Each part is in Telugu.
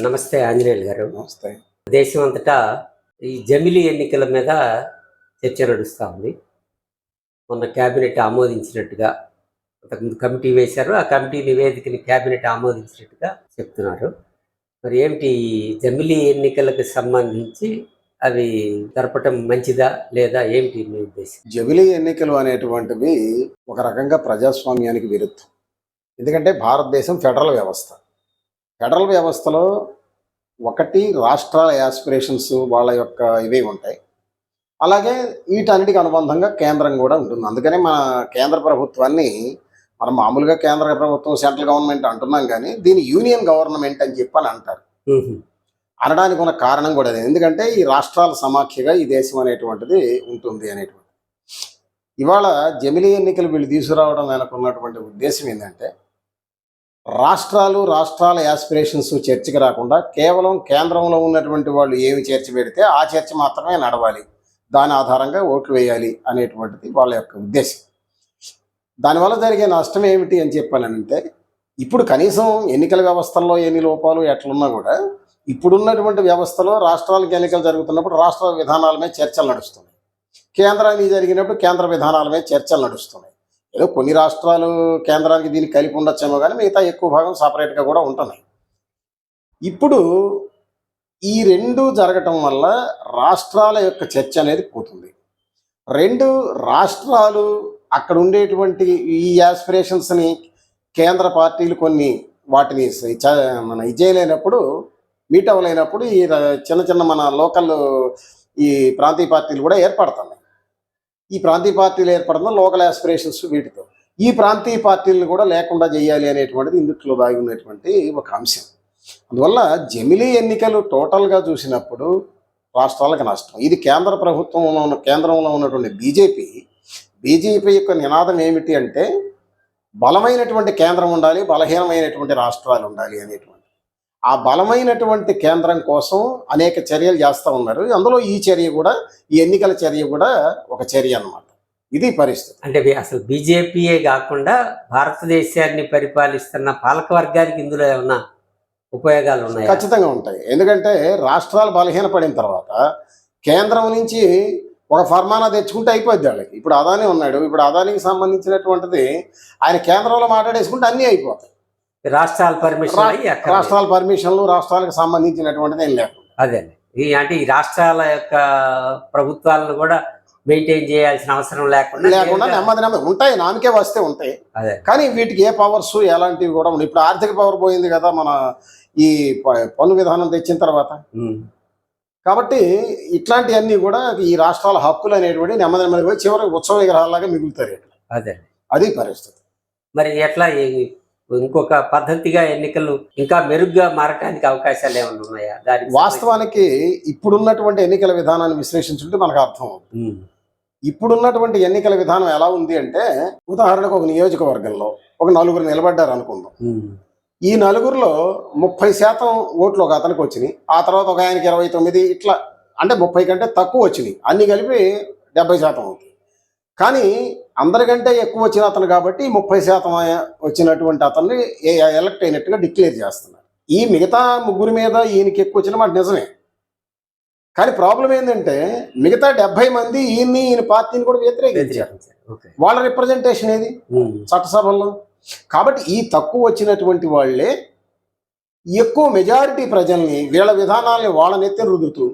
నమస్తే ఆంజనేయులు గారు. నమస్తే. దేశం అంతటా ఈ జమిలీ ఎన్నికల మీద చర్చ నడుస్తూ ఉంది. మొన్న క్యాబినెట్ ఆమోదించినట్టుగా అంతకుముందు కమిటీ వేశారు. ఆ కమిటీ నివేదికని క్యాబినెట్ ఆమోదించినట్టుగా చెప్తున్నారు. మరి ఏమిటి జమిలీ ఎన్నికలకు సంబంధించి అవి జరపటం మంచిదా లేదా ఏమిటి మీ ఉద్దేశం? జమిలీ ఎన్నికలు అనేటువంటివి ఒక రకంగా ప్రజాస్వామ్యానికి విరుద్ధం. ఎందుకంటే భారతదేశం ఫెడరల్ వ్యవస్థ. ఫెడరల్ వ్యవస్థలో ఒకటి రాష్ట్రాల యాస్పిరేషన్స్ వాళ్ళ యొక్క ఇవే ఉంటాయి. అలాగే వీటన్నిటికి అనుబంధంగా కేంద్రం కూడా ఉంటుంది. అందుకనే మన కేంద్ర ప్రభుత్వాన్ని మనం మామూలుగా కేంద్ర ప్రభుత్వం సెంట్రల్ గవర్నమెంట్ అంటున్నాం కానీ దీని యూనియన్ గవర్నమెంట్ అని చెప్పి అని అంటారు. అనడానికి ఉన్న కారణం కూడా అదే. ఎందుకంటే ఈ రాష్ట్రాల సమాఖ్యగా ఈ దేశం అనేటువంటిది ఉంటుంది అనేటువంటి ఇవాళ జమిలీ ఎన్నికలు వీళ్ళు తీసుకురావడం వెనక ఉన్నటువంటి ఉద్దేశం ఏంటంటే రాష్ట్రాలు రాష్ట్రాల యాస్పిరేషన్స్ చర్చకి రాకుండా కేవలం కేంద్రంలో ఉన్నటువంటి వాళ్ళు ఏమి చేర్చి పెడితే ఆ చర్చ మాత్రమే నడవాలి. దాని ఆధారంగా ఓట్లు వేయాలి అనేటువంటిది వాళ్ళ యొక్క ఉద్దేశం. దానివల్ల జరిగే నష్టం ఏమిటి అని చెప్పానంటే ఇప్పుడు కనీసం ఎన్నికల వ్యవస్థల్లో ఎన్ని లోపాలు ఎట్లున్నా కూడా ఇప్పుడున్నటువంటి వ్యవస్థలో రాష్ట్రాలకు ఎన్నికలు జరుగుతున్నప్పుడు రాష్ట్ర విధానాల మీద చర్చలు నడుస్తున్నాయి. కేంద్రానికి జరిగినప్పుడు కేంద్ర విధానాల మీద చర్చలు నడుస్తున్నాయి. ఏదో కొన్ని రాష్ట్రాలు కేంద్రానికి దీన్ని కలిపి ఉండొచ్చేమో కానీ మిగతా ఎక్కువ భాగం సపరేట్గా కూడా ఉంటున్నాయి. ఇప్పుడు ఈ రెండు జరగటం వల్ల రాష్ట్రాల యొక్క చర్చ అనేది పోతుంది. రెండు రాష్ట్రాలు అక్కడ ఉండేటువంటి ఈ యాస్పిరేషన్స్ని కేంద్ర పార్టీలు కొన్ని వాటిని మన ఇది మీట్ అవ్వలేనప్పుడు ఈ చిన్న చిన్న మన లోకల్ ఈ ప్రాంతీయ పార్టీలు కూడా ఏర్పడుతున్నాయి ఈ ప్రాంతీయ పార్టీలు ఏర్పడడం లోకల్ ఆస్పిరేషన్స్ వీటితో. ఈ ప్రాంతీయ పార్టీలను కూడా లేకుండా చేయాలి అనేటువంటిది ఇందుట్లో దాగి ఉన్నటువంటి ఒక అంశం. అందువల్ల జమిలీ ఎన్నికలు టోటల్గా చూసినప్పుడు రాష్ట్రాలకు నష్టం. ఇది కేంద్ర ప్రభుత్వంలో ఉన్న కేంద్రంలో ఉన్నటువంటి బీజేపీ. బీజేపీ యొక్క నినాదం ఏమిటి అంటే బలమైనటువంటి కేంద్రం ఉండాలి బలహీనమైనటువంటి రాష్ట్రాలు ఉండాలి అనేటువంటి ఆ బలమైనటువంటి కేంద్రం కోసం అనేక చర్యలు చేస్తూ ఉన్నారు. అందులో ఈ చర్య కూడా ఈ ఎన్నికల చర్య కూడా ఒక చర్య అన్నమాట. ఇది పరిస్థితి. అంటే అసలు బీజేపీయే కాకుండా భారతదేశాన్ని పరిపాలిస్తున్న పాలక వర్గానికి ఇందులో ఏమన్నా ఉపయోగాలు ఉన్నాయా? ఖచ్చితంగా ఉంటాయి. ఎందుకంటే రాష్ట్రాలు బలహీనపడిన తర్వాత కేంద్రం నుంచి ఒక ఫర్మానా తెచ్చుకుంటే అయిపోద్ది వాళ్ళకి. ఇప్పుడు అదాని ఉన్నాడు. ఇప్పుడు అదానికి సంబంధించినటువంటిది ఆయన కేంద్రంలో మాట్లాడేసుకుంటే అన్నీ అయిపోతాయి. రాష్ట్రాల పర్మిషన్ రాష్ట్రాల పర్మిషన్లు రాష్ట్రాలకు సంబంధించినటువంటిది ఏం లేదు. అదే. ఈ అంటే ఈ రాష్ట్రాల యొక్క ప్రభుత్వాలను కూడా మెయింటైన్ చేయాల్సిన అవసరం లేకుండా లేకుండా నెమ్మది నెమ్మది ఉంటాయి నామకే వస్తే ఉంటాయి. అదే. కానీ వీటికి ఏ పవర్స్ ఎలాంటివి కూడా ఉండవు. ఇప్పుడు ఆర్థిక పవర్ పోయింది కదా మన ఈ పన్ను విధానం తెచ్చిన తర్వాత. కాబట్టి ఇట్లాంటివన్నీ కూడా ఈ రాష్ట్రాల హక్కులు అనేటువంటి నెమ్మది నెమ్మది పోయి చివరికి ఉత్సవ విగ్రహాలాగా మిగులుతారు అదే. అది పరిస్థితి. మరి ఎట్లా ఇంకొక పద్ధతిగా ఎన్నికలు ఇంకా మెరుగ్గా మారటానికి అవకాశాలు ఏమైనా ఉన్నాయా? దానికి వాస్తవానికి ఇప్పుడున్నటువంటి ఎన్నికల విధానాన్ని విశ్లేషించుంటే మనకు అర్థం అవుతుంది. ఇప్పుడున్నటువంటి ఎన్నికల విధానం ఎలా ఉంది అంటే ఉదాహరణకు ఒక నియోజకవర్గంలో ఒక నలుగురు నిలబడ్డారు అనుకుందాం. ఈ నలుగురిలో ముప్పై శాతం ఓట్లు ఒక అతనికి వచ్చినాయి. ఆ తర్వాత ఒక ఆయనకి ఇరవై తొమ్మిది ఇట్లా అంటే ముప్పై కంటే తక్కువ వచ్చినాయి. అన్ని కలిపి డెబ్బై శాతం అవుతుంది. కానీ అందరికంటే ఎక్కువ వచ్చిన అతను కాబట్టి ముప్పై శాతం వచ్చినటువంటి అతన్ని ఎలక్ట్ అయినట్టుగా డిక్లేర్ చేస్తున్నారు. ఈ మిగతా ముగ్గురి మీద ఈయనకి ఎక్కువ వచ్చిన మాట నిజమే. కానీ ప్రాబ్లం ఏంటంటే మిగతా డెబ్బై మంది ఈయన్ని ఈయన పార్టీని కూడా వ్యతిరేకించారు. వాళ్ళ రిప్రజెంటేషన్ ఏది. చట్టసభల్లో. కాబట్టి ఈ తక్కువ వచ్చినటువంటి వాళ్ళే ఎక్కువ మెజారిటీ ప్రజల్ని వీళ్ళ విధానాలని వాళ్ళ నెత్తిన రుదుతూ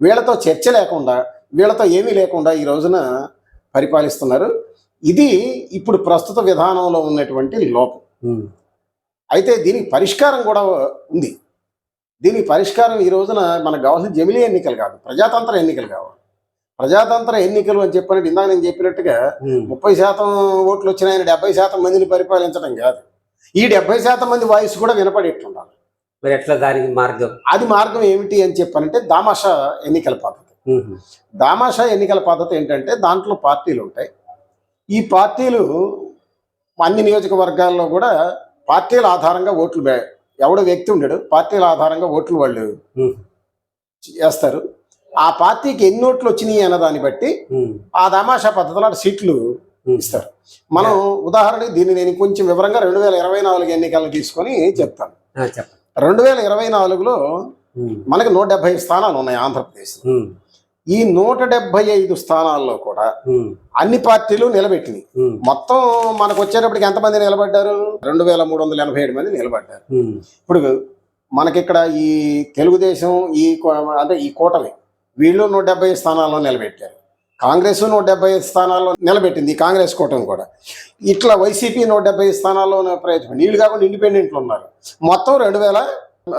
వీళ్ళతో చర్చ లేకుండా వీళ్ళతో ఏమీ లేకుండా ఈ రోజున పరిపాలిస్తున్నారు. ఇది ఇప్పుడు ప్రస్తుత విధానంలో ఉన్నటువంటి లోపం. అయితే దీనికి పరిష్కారం కూడా ఉంది. దీనికి పరిష్కారం ఈ రోజున మనకు కావాల్సిన జమిలీ ఎన్నికలు కాదు ప్రజాతంత్ర ఎన్నికలు కావాలి. ప్రజాతంత్ర ఎన్నికలు అని చెప్పినట్టు ఇందాక నేను చెప్పినట్టుగా. ముప్పై శాతం ఓట్లు వచ్చిన ఆయన డెబ్బై శాతం మందిని పరిపాలించడం కాదు. ఈ డెబ్బై శాతం మంది వాయిస్ కూడా వినపడేట్టుండాలి. మరి ఎట్లా దానికి మార్గం? అది మార్గం ఏమిటి అని చెప్పానంటే దామాషా ఎన్నికల పద్ధతి. దామాషా ఎన్నికల పద్ధతి ఏంటంటే దాంట్లో పార్టీలు ఉంటాయి ఈ పార్టీలు అన్ని నియోజకవర్గాల్లో కూడా పార్టీల ఆధారంగా ఓట్లు ఎవడ వ్యక్తి ఉండడు పార్టీల ఆధారంగా ఓట్లు వాళ్ళు ఉమ్. వేస్తారు ఆ పార్టీకి ఎన్ని ఓట్లు వచ్చినాయి అన్న దాన్ని బట్టి. ఆ దామాషా పద్ధతిలో సీట్లు. ఇస్తారు. మనం ఉదాహరణకి దీన్ని నేను కొంచెం వివరంగా రెండు వేల ఇరవై నాలుగు ఎన్నికలను తీసుకొని చెప్తాను. రెండు వేల ఇరవై నాలుగులో మనకి నూట డెబ్బై స్థానాలు ఉన్నాయి ఆంధ్రప్రదేశ్లో. ఉమ్, ఈ నూట డెబ్బై ఐదు స్థానాల్లో కూడా అన్ని పార్టీలు నిలబెట్టినాయి మొత్తం మనకు వచ్చేటప్పటికి ఎంతమంది నిలబడ్డారు? రెండు వేల మూడు వందల ఎనభై ఏడు మంది నిలబడ్డారు. ఇప్పుడు మనకిక్కడ ఈ తెలుగుదేశం ఈ అంటే ఈ కూటమి వీళ్ళు నూట డెబ్బై స్థానాల్లో నిలబెట్టారు. కాంగ్రెస్ నూట డెబ్బై స్థానాల్లో నిలబెట్టింది ఈ కాంగ్రెస్ కూటమి కూడా. ఇట్లా వైసీపీ నూట డెబ్బై స్థానాల్లో ప్రయత్నం వీళ్ళు కాకుండా ఇండిపెండెంట్లు ఉన్నారు. మొత్తం రెండు వేల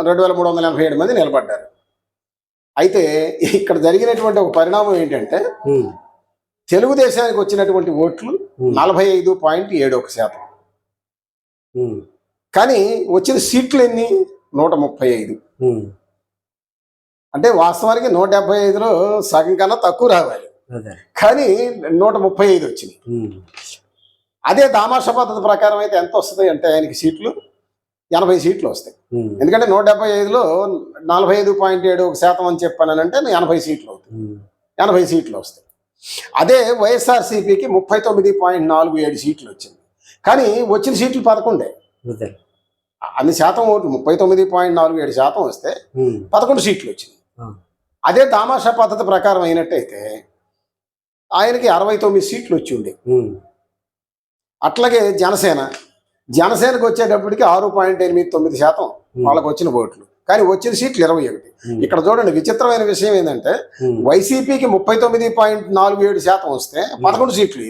రెండు వేల మూడు వందల ఎనభై ఏడు మంది నిలబడ్డారు. అయితే ఇక్కడ జరిగినటువంటి ఒక పరిణామం ఏంటంటే తెలుగుదేశానికి వచ్చినటువంటి ఓట్లు నలభై ఐదు పాయింట్ ఏడు ఒక శాతం కానీ వచ్చిన సీట్లు ఎన్ని నూట ముప్పై ఐదు అంటే వాస్తవానికి నూట డెబ్బై ఐదులో సగం కన్నా తక్కువ రావాలి. కానీ నూట ముప్పై ఐదు ఉమ్, అదే దామాషా పద్ధతి ప్రకారం అయితే ఎంత వస్తుంది అంటే ఆయనకి సీట్లు? ఎనభై సీట్లు వస్తాయి. ఎందుకంటే నూట డెబ్బై ఐదులో నలభై ఐదు పాయింట్ ఏడు ఒక శాతం అని చెప్పానంటే ఎనభై సీట్లు అవుతాయి. ఎనభై సీట్లు వస్తాయి. అదే వైఎస్ఆర్సీపీకి ముప్పై తొమ్మిది పాయింట్ నాలుగు ఏడు సీట్లు వచ్చింది. కానీ వచ్చిన సీట్లు పదకొండే అన్ని శాతం ఓట్లు ముప్పై తొమ్మిది పాయింట్ నాలుగు ఏడు శాతం వస్తే పదకొండు సీట్లు వచ్చినాయి ఆ. అదే దామాషా పద్ధతి ప్రకారం అయినట్టయితే ఆయనకి అరవై తొమ్మిది సీట్లు వచ్చి ఉండే. అట్లాగే జనసేన జనసేనకు వచ్చేటప్పటికి ఆరు పాయింట్ ఎనిమిది తొమ్మిది శాతం ఉమ్, వాళ్ళకు వచ్చిన ఓట్లు. కానీ వచ్చిన సీట్లు ఇరవై ఒకటి. ఉమ్, ఇక్కడ చూడండి విచిత్రమైన విషయం ఏంటంటే ఉమ్, వైసీపీకి ముప్పై తొమ్మిది పాయింట్ నాలుగు ఏడు శాతం వస్తే పదకొండు సీట్లు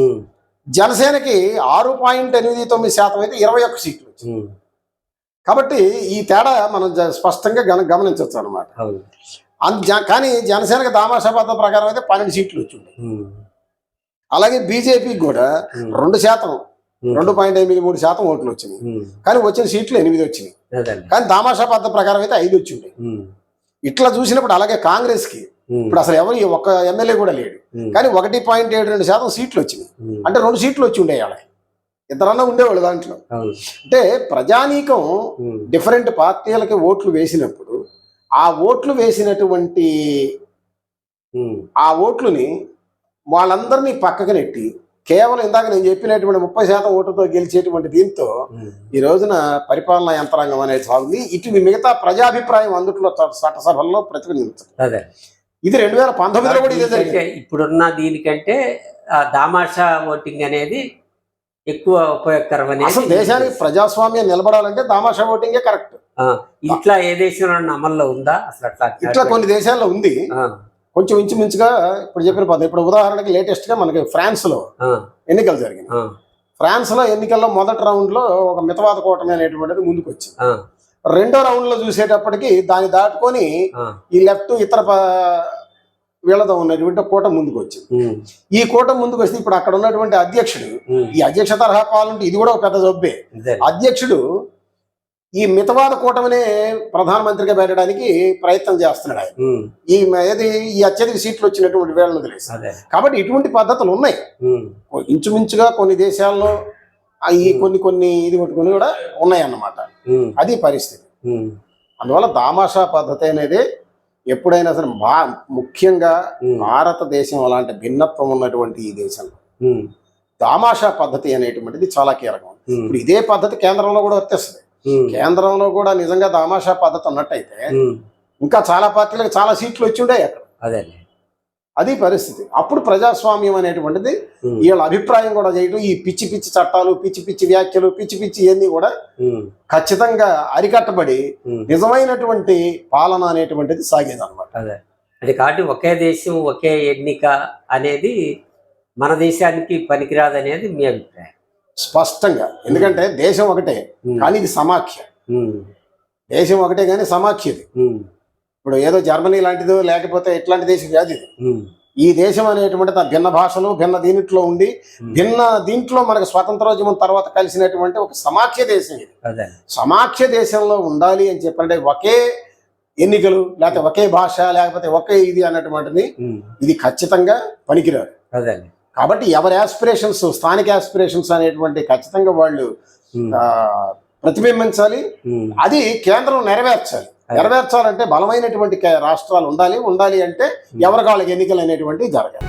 ఉమ్, జనసేనకి ఆరు పాయింట్ ఎనిమిది తొమ్మిది శాతం అయితే ఇరవై ఒక్క సీట్లు వచ్చింది. కాబట్టి ఈ తేడా మనం స్పష్టంగా గమ గమనించవచ్చు అనమాట కానీ జనసేనకి దామాషా పద్ధతి ప్రకారం అయితే పన్నెండు సీట్లు వచ్చింది. ఉమ్, అలాగే బీజేపీకి కూడా రెండు శాతం రెండు పాయింట్ ఎనిమిది మూడు శాతం ఓట్లు వచ్చినాయి. కానీ వచ్చిన సీట్లు ఎనిమిది వచ్చినాయి. కానీ దామాషా పద్ధతి ప్రకారం అయితే ఐదు వచ్చిండే ఉమ్, ఇట్లా చూసినప్పుడు అలాగే కాంగ్రెస్కి ఇప్పుడు అసలు ఎవరు ఒక్క ఎమ్మెల్యే కూడా లేడు. కానీ ఒకటి పాయింట్ ఏడు రెండు శాతం సీట్లు వచ్చినాయి. అంటే రెండు సీట్లు వచ్చి ఉండే వాళ్ళకి. ఇద్దరన్నా ఉండేవాళ్ళు దాంట్లో. అంటే ప్రజానీకం డిఫరెంట్ పార్టీలకి ఓట్లు వేసినప్పుడు ఆ ఓట్లు వేసినటువంటి ఆ ఓట్లుని వాళ్ళందరినీ పక్కకు నెట్టి కేవలం ఇందాక నేను చెప్పినటువంటి ముప్పై శాతం ఓటుతో గెలిచేటువంటి దీంతో ఈ రోజున పరిపాలనా యంత్రాంగం అనేది సాగుంది ఇటు మిగతా ప్రజాభిప్రాయం అందుట్లో చట్ట- చట్టసభల్లో ప్రతిబింబించదు అదే. ఇది రెండు వేల పంతొమ్మిదిలో కూడా ఇదే జరిగింది. ఇప్పుడున్న దీనికంటే ఆ దామాషా ఓటింగ్ అనేది ఎక్కువ ఉపయోగకరం అసలు దేశానికి ప్రజాస్వామ్యం నిలబడాలంటే దామాషా ఓటింగే కరెక్ట్. ఇట్లా ఏ దేశంలో అమల్లో ఉందా? అసలు అట్లా ఇట్లా కొన్ని దేశాల్లో ఉంది. కొంచెం ఇంచుమించుగా ఇప్పుడు చెప్పిన పద్ధతి. ఇప్పుడు ఉదాహరణకి లేటెస్ట్గా మనకి ఫ్రాన్స్లో ఆ, ఎన్నికలు జరిగింది ఆ, ఫ్రాన్స్లో ఎన్నికల్లో మొదటి రౌండ్లో ఒక మితవాద కూటమి అనేటువంటిది ముందుకు వచ్చింది రెండో రౌండ్లో చూసేటప్పటికి దాన్ని దాటుకొని ఈ లెఫ్ట్ ఇతర వీళ్ళతో ఉన్నటువంటి కూట ముందుకు వచ్చింది ఈ కూట ముందుకు వస్తే ఇప్పుడు అక్కడ ఉన్నటువంటి అధ్యక్షుడు ఈ అధ్యక్ష తరహా పాలంటే ఇది కూడా ఒక పెద్ద జబ్బే. అధ్యక్షుడు ఈ మితవాద కూటమినే ప్రధానమంత్రిగా పెట్టడానికి ప్రయత్నం చేస్తున్నాడు ఆయన. ఈ ఏది ఈ అత్యధిక సీట్లు వచ్చినటువంటి వేళను తెలిసి అదే. కాబట్టి ఇటువంటి పద్ధతులు ఉన్నాయి. ఇంచుమించుగా కొన్ని దేశాల్లో ఈ కొన్ని కొన్ని ఇది కొట్టుకొని కూడా ఉన్నాయి అన్నమాట ఉమ్, అది పరిస్థితి. అందువల్ల దామాషా పద్ధతి అనేది ఎప్పుడైనా సరే బా ముఖ్యంగా భారతదేశం అలాంటి భిన్నత్వం ఉన్నటువంటి ఈ దేశంలో. దామాషా పద్ధతి అనేటువంటిది చాలా కీలకం. ఇప్పుడు ఇదే పద్ధతి కేంద్రంలో కూడా వచ్చేస్తుంది ఉమ్, కేంద్రంలో కూడా నిజంగా దామాషా పద్ధతి ఉన్నట్టయితే ఇంకా చాలా పార్టీలకు చాలా సీట్లు వచ్చి ఉండే అక్కడ. అదే అది పరిస్థితి. అప్పుడు ప్రజాస్వామ్యం అనేటువంటిది వీళ్ళ అభిప్రాయం కూడా చేయడం ఈ పిచ్చి పిచ్చి చట్టాలు పిచ్చి పిచ్చి వ్యాఖ్యలు పిచ్చి పిచ్చి ఇవన్నీ కూడా ఖచ్చితంగా అరికట్టబడి నిజమైనటువంటి పాలన అనేటువంటిది సాగేదన్నమాట. అదే. అది కాబట్టి ఒకే దేశం ఒకే ఎన్నిక అనేది మన దేశానికి పనికిరాదనేది మీ అభిప్రాయం. స్పష్టంగా. ఎందుకంటే దేశం ఒకటే కానీ ఇది సమాఖ్య. దేశం ఒకటే కానీ సమాఖ్యది ఇప్పుడు ఏదో జర్మనీ లాంటిదో లేకపోతే ఎట్లాంటి దేశం కాదు ఇది. ఈ దేశం అనేటువంటిది ఆ భిన్న భాషలు భిన్న దీనిట్లో ఉండి భిన్న దీంట్లో మనకు స్వాతంత్రోద్యమం తర్వాత కలిసినటువంటి ఒక సమాఖ్య దేశం ఇది. సమాఖ్య దేశంలో ఉండాలి అని చెప్పంటే ఒకే ఎన్నికలు లేకపోతే ఒకే భాష లేకపోతే ఒకే ఇది అన్నటువంటిది ఇది ఖచ్చితంగా పనికిరాదు. అదే కాబట్టి ఎవరి ఆస్పిరేషన్స్ స్థానిక ఆస్పిరేషన్స్ అనేటువంటి ఖచ్చితంగా వాళ్ళు ఆ, ప్రతిబింబించాలి. ఉమ్, అది కేంద్రం నెరవేర్చాలి. నెరవేర్చాలంటే బలమైనటువంటి రాష్ట్రాలు ఉండాలి. ఉండాలి అంటే ఎవరికి వాళ్ళకి ఎన్నికలు అనేటువంటివి జరగాలి.